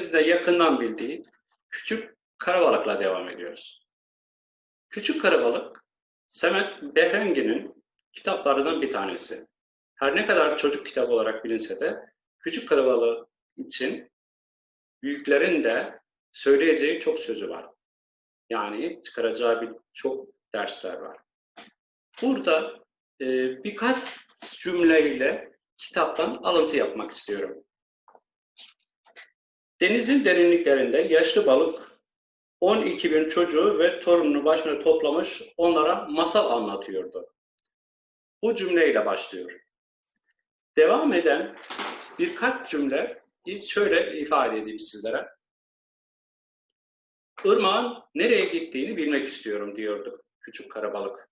hepinizin de yakından bildiği Küçük Karabalık'la devam ediyoruz. Küçük Karabalık, Semet Behrengi'nin kitaplarından bir tanesi. Her ne kadar çocuk kitabı olarak bilinse de Küçük Karabalık için büyüklerin de söyleyeceği çok sözü var. Yani çıkaracağı bir çok dersler var. Burada e, birkaç cümleyle kitaptan alıntı yapmak istiyorum. Denizin derinliklerinde yaşlı balık 12 bin çocuğu ve torununu başına toplamış onlara masal anlatıyordu. Bu cümleyle başlıyor. Devam eden birkaç cümle şöyle ifade edeyim sizlere. Irmağın nereye gittiğini bilmek istiyorum diyordu küçük karabalık.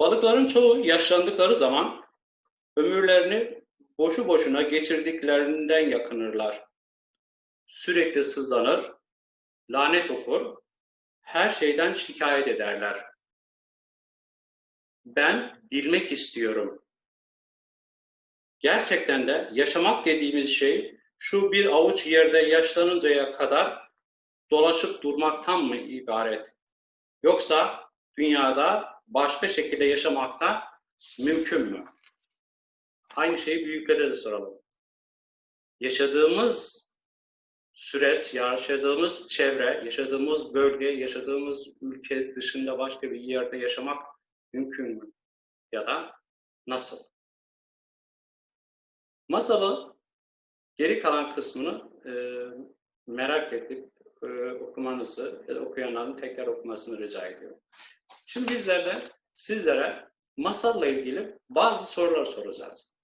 Balıkların çoğu yaşlandıkları zaman ömürlerini boşu boşuna geçirdiklerinden yakınırlar. Sürekli sızlanır, lanet okur, her şeyden şikayet ederler. Ben bilmek istiyorum. Gerçekten de yaşamak dediğimiz şey şu bir avuç yerde yaşlanıncaya kadar dolaşıp durmaktan mı ibaret? Yoksa dünyada başka şekilde yaşamakta mümkün mü? Aynı şeyi büyüklere de soralım. Yaşadığımız süreç, yaşadığımız çevre, yaşadığımız bölge, yaşadığımız ülke dışında başka bir yerde yaşamak mümkün mü? Ya da nasıl? Masalı geri kalan kısmını e, merak edip e, okumanızı da okuyanların tekrar okumasını rica ediyorum. Şimdi bizler de sizlere masalla ilgili bazı sorular soracağız.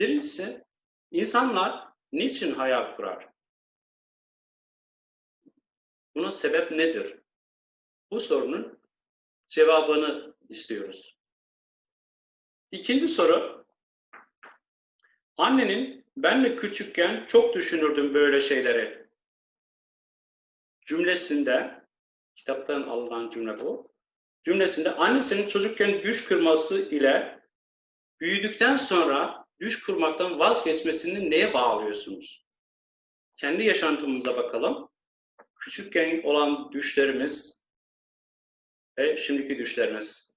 Birincisi, insanlar niçin hayal kurar? Buna sebep nedir? Bu sorunun cevabını istiyoruz. İkinci soru, annenin benle küçükken çok düşünürdüm böyle şeyleri cümlesinde, kitaptan alınan cümle bu, cümlesinde annesinin çocukken düş kırması ile büyüdükten sonra düş kırmaktan vazgeçmesini neye bağlıyorsunuz? Kendi yaşantımıza bakalım. Küçükken olan düşlerimiz ve şimdiki düşlerimiz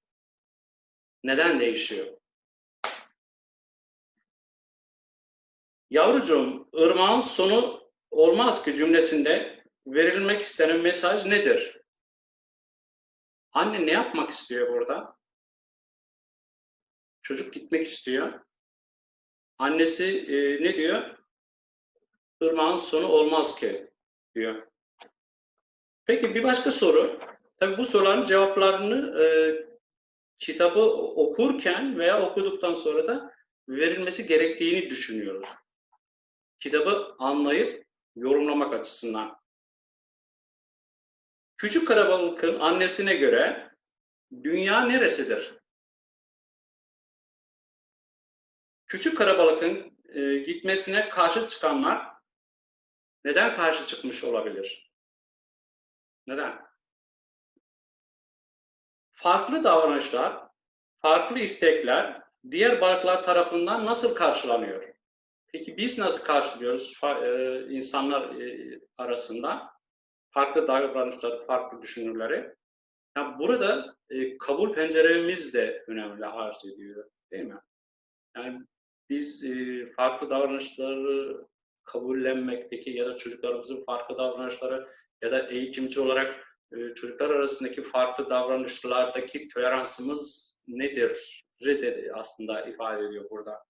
neden değişiyor? Yavrucuğum, ırmağın sonu olmaz ki cümlesinde verilmek istenen mesaj nedir? Anne ne yapmak istiyor burada? Çocuk gitmek istiyor. Annesi e, ne diyor? Irmağın sonu olmaz ki diyor. Peki bir başka soru. Tabii bu soruların cevaplarını e, kitabı okurken veya okuduktan sonra da verilmesi gerektiğini düşünüyoruz. Kitabı anlayıp yorumlamak açısından. Küçük Karabalık'ın annesine göre dünya neresidir? Küçük Karabalık'ın e, gitmesine karşı çıkanlar neden karşı çıkmış olabilir? Neden? Farklı davranışlar, farklı istekler diğer balıklar tarafından nasıl karşılanıyor? Peki biz nasıl karşılıyoruz e, insanlar e, arasında? farklı davranışları, farklı düşünürleri. Yani burada e, kabul penceremiz de önemli arz ediyor değil mi? Yani biz e, farklı davranışları kabullenmekteki ya da çocuklarımızın farklı davranışları ya da eğitimci olarak e, çocuklar arasındaki farklı davranışlardaki toleransımız nedir? Reddet aslında ifade ediyor burada.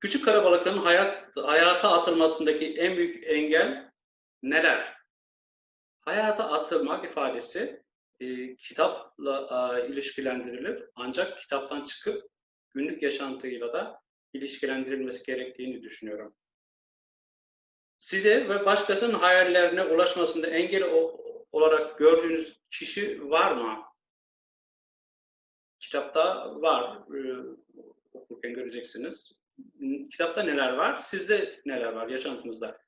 Küçük karabalıkın hayat, hayata atılmasındaki en büyük engel neler? Hayata atılmak ifadesi e, kitapla e, ilişkilendirilir. Ancak kitaptan çıkıp günlük yaşantıyla da ilişkilendirilmesi gerektiğini düşünüyorum. Size ve başkasının hayallerine ulaşmasında engel olarak gördüğünüz kişi var mı? Kitapta var. E, okurken göreceksiniz. Kitapta neler var? Sizde neler var yaşantınızda?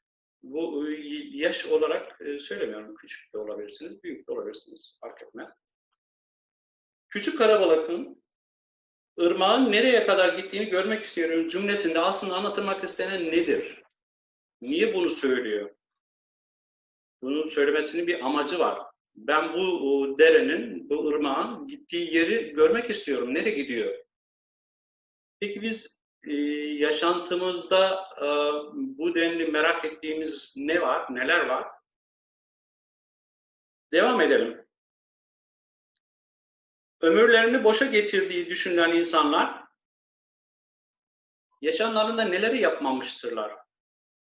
Bu yaş olarak e, söylemiyorum. Küçük de olabilirsiniz, büyük de olabilirsiniz. Fark etmez. Küçük karabalıkın ırmağın nereye kadar gittiğini görmek istiyorum cümlesinde aslında anlatılmak istenen nedir? Niye bunu söylüyor? Bunun söylemesinin bir amacı var. Ben bu derenin, bu ırmağın gittiği yeri görmek istiyorum. Nereye gidiyor? Peki biz e, yaşantımızda e, bu denli merak ettiğimiz ne var, neler var? Devam edelim. Ömürlerini boşa geçirdiği düşünülen insanlar yaşamlarında neleri yapmamıştırlar?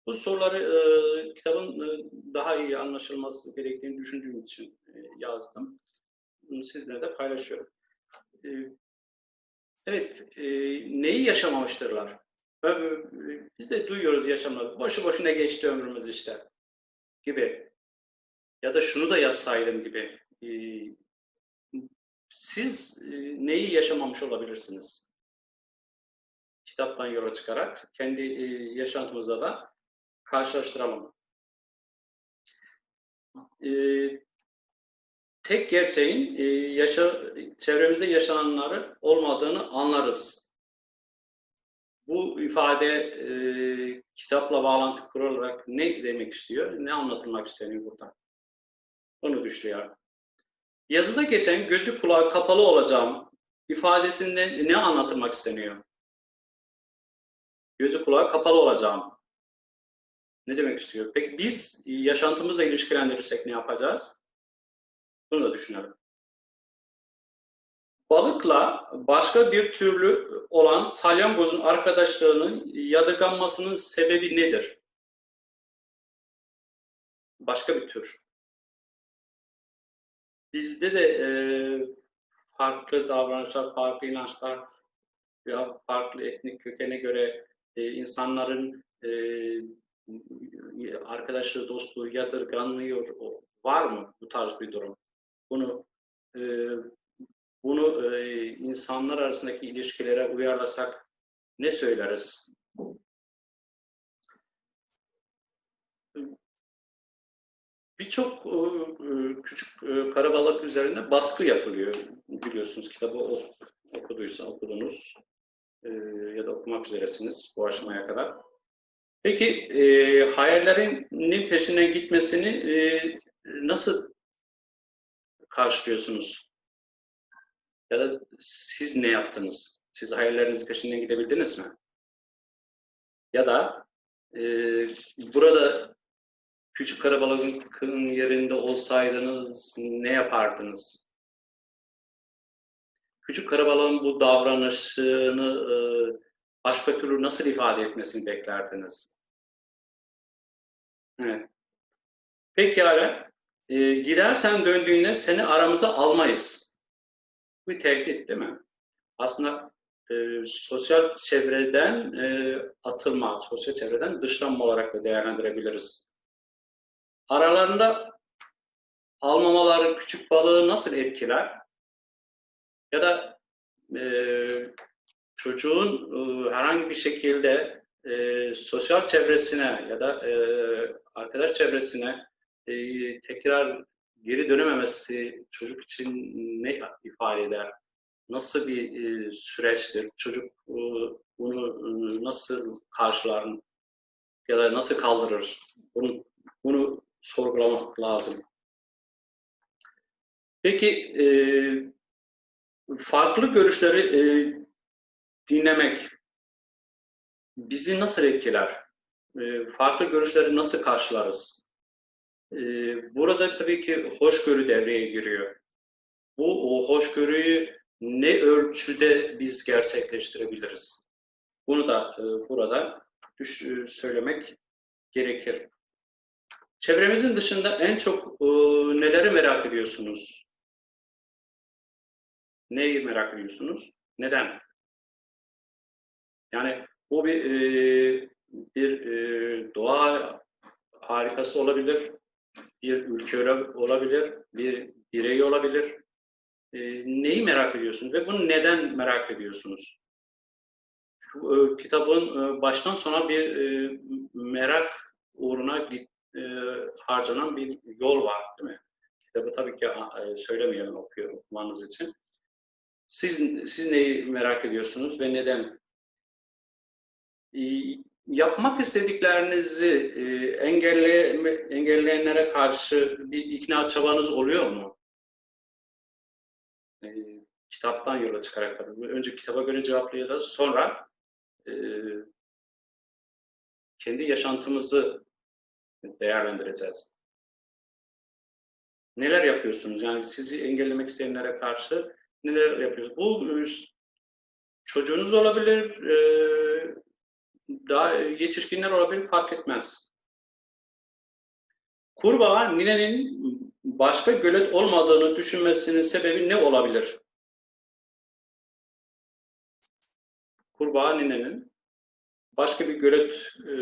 Bu soruları e, kitabın e, daha iyi anlaşılması gerektiğini düşündüğüm için e, yazdım. Bunu sizlerle de paylaşıyorum. E, evet, e, neyi yaşamamıştırlar? Biz de duyuyoruz yaşamları. Boşu boşuna geçti ömrümüz işte gibi. Ya da şunu da yapsaydım gibi. E, siz e, neyi yaşamamış olabilirsiniz? Kitaptan yola çıkarak kendi e, yaşantımızda da karşılaştıralım. E, tek gerçeğin yaşa, çevremizde yaşananları olmadığını anlarız. Bu ifade e, kitapla bağlantı kurularak ne demek istiyor, ne anlatılmak isteniyor burada? Onu düşünüyor. Yazıda geçen gözü kulağı kapalı olacağım ifadesinden ne anlatılmak isteniyor? Gözü kulağı kapalı olacağım. Ne demek istiyor? Peki biz yaşantımızla ilişkilendirirsek ne yapacağız? Bunu da düşünelim. Balıkla başka bir türlü olan salyangozun arkadaşlığının yadırganmasının sebebi nedir? Başka bir tür. Bizde de e, farklı davranışlar, farklı inançlar ya farklı etnik kökene göre e, insanların e, arkadaşlığı, dostluğu yadırganmıyor var mı bu tarz bir durum? Bunu e, bunu e, insanlar arasındaki ilişkilere uyarlasak ne söyleriz? Birçok e, küçük e, karabalık üzerinde baskı yapılıyor. Biliyorsunuz kitabı okuduysa okudunuz e, ya da okumak üzeresiniz bu aşamaya kadar. Peki e, hayallerinin peşinden gitmesini e, nasıl karşılıyorsunuz? Ya da siz ne yaptınız? Siz hayallerinizin peşinden gidebildiniz mi? Ya da e, burada küçük karabalığın yerinde olsaydınız ne yapardınız? Küçük karabalığın bu davranışını e, başka türlü nasıl ifade etmesini beklerdiniz? Evet. Pekala. E, gidersen döndüğünde seni aramıza almayız. Bu bir tehdit değil mi? Aslında e, sosyal çevreden e, atılma, sosyal çevreden dışlanma olarak da değerlendirebiliriz. Aralarında almamaları küçük balığı nasıl etkiler? Ya da e, çocuğun e, herhangi bir şekilde e, sosyal çevresine ya da e, arkadaş çevresine e, tekrar geri dönememesi çocuk için ne ifade eder? Nasıl bir e, süreçtir? Çocuk e, bunu e, nasıl karşılar ya da nasıl kaldırır? Bunu, bunu sorgulamak lazım. Peki e, farklı görüşleri e, dinlemek bizi nasıl etkiler? E, farklı görüşleri nasıl karşılarız? E, burada tabii ki hoşgörü devreye giriyor. Bu o hoşgörüyü ne ölçüde biz gerçekleştirebiliriz? Bunu da e, burada düş, söylemek gerekir. Çevremizin dışında en çok e, neleri merak ediyorsunuz? Neyi merak ediyorsunuz? Neden? Yani bu bir e, bir e, doğa harikası olabilir, bir ülke olabilir, bir birey olabilir. E, neyi merak ediyorsunuz ve bunu neden merak ediyorsunuz? Şu e, kitabın e, baştan sona bir e, merak uğruna git, e, harcanan bir yol var değil mi? Kitabı tabii ki e, söylemeyelim okuyor okumanız için. Siz, siz neyi merak ediyorsunuz ve neden? Ee, yapmak istediklerinizi e, engelle, engelleyenlere karşı bir ikna çabanız oluyor mu? Ee, kitaptan yola çıkarak tabii. Önce kitaba göre cevaplayacağız. Sonra e, kendi yaşantımızı değerlendireceğiz. Neler yapıyorsunuz? Yani sizi engellemek isteyenlere karşı neler yapıyorsunuz? Bu çocuğunuz olabilir, e, daha yetişkinler olabilir fark etmez. Kurbağa ninenin başka gölet olmadığını düşünmesinin sebebi ne olabilir? Kurbağa ninenin başka bir gölet e,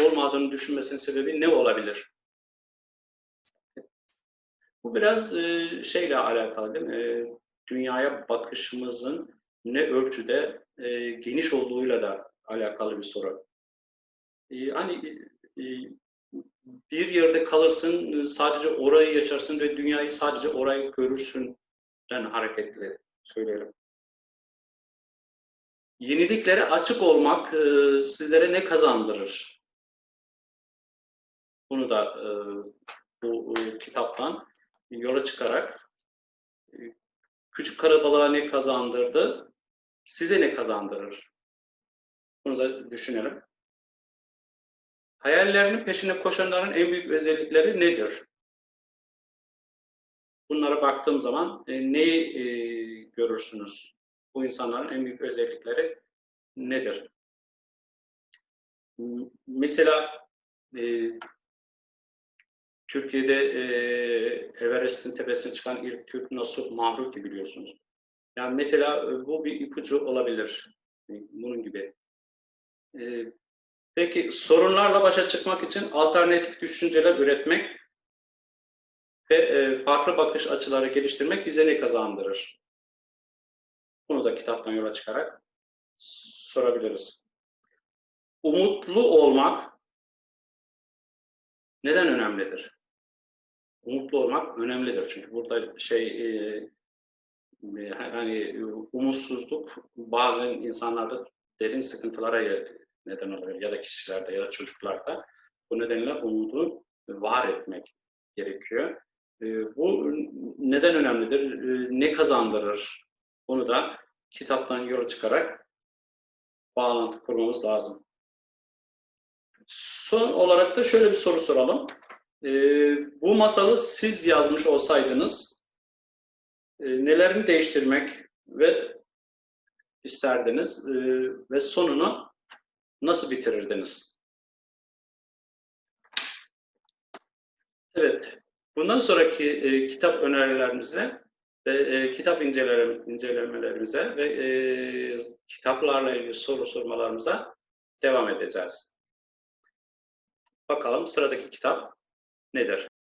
olmadığını düşünmesinin sebebi ne olabilir? Bu biraz e, şeyle alakalı değil mi? E, dünyaya bakışımızın ne ölçüde e, geniş olduğuyla da alakalı bir soru. Hani bir yerde kalırsın, sadece orayı yaşarsın ve dünyayı sadece orayı görürsün den hareketli söylerim. Yeniliklere açık olmak sizlere ne kazandırır? Bunu da e, bu e, kitaptan yola çıkarak e, küçük karabalığa ne kazandırdı, size ne kazandırır? Bunu da düşünelim. Hayallerinin peşine koşanların en büyük özellikleri nedir? Bunlara baktığım zaman e, neyi e, görürsünüz? Bu insanların en büyük özellikleri nedir? Mesela e, Türkiye'de e, Everest'in tepesine çıkan ilk Türk Nasuh Mahruki biliyorsunuz. Yani mesela e, bu bir ipucu olabilir. Bunun gibi. E, peki sorunlarla başa çıkmak için alternatif düşünceler üretmek ve e, farklı bakış açıları geliştirmek bize ne kazandırır? Bunu da kitaptan yola çıkarak sorabiliriz. Umutlu olmak neden önemlidir? Umutlu olmak önemlidir çünkü burada şey e, hani umutsuzluk bazen insanlarda derin sıkıntılara neden oluyor ya da kişilerde ya da çocuklarda. Bu nedenle umudu var etmek gerekiyor. E, bu neden önemlidir? E, ne kazandırır? Bunu da kitaptan yola çıkarak bağlantı kurmamız lazım. Son olarak da şöyle bir soru soralım. E, bu masalı siz yazmış olsaydınız e, nelerini değiştirmek ve isterdiniz e, ve sonunu nasıl bitirirdiniz? Evet, bundan sonraki e, kitap önerilerimize ve e, kitap inceleme, incelemelerimize ve e, kitaplarla ilgili soru sormalarımıza devam edeceğiz. Bakalım sıradaki kitap nedir?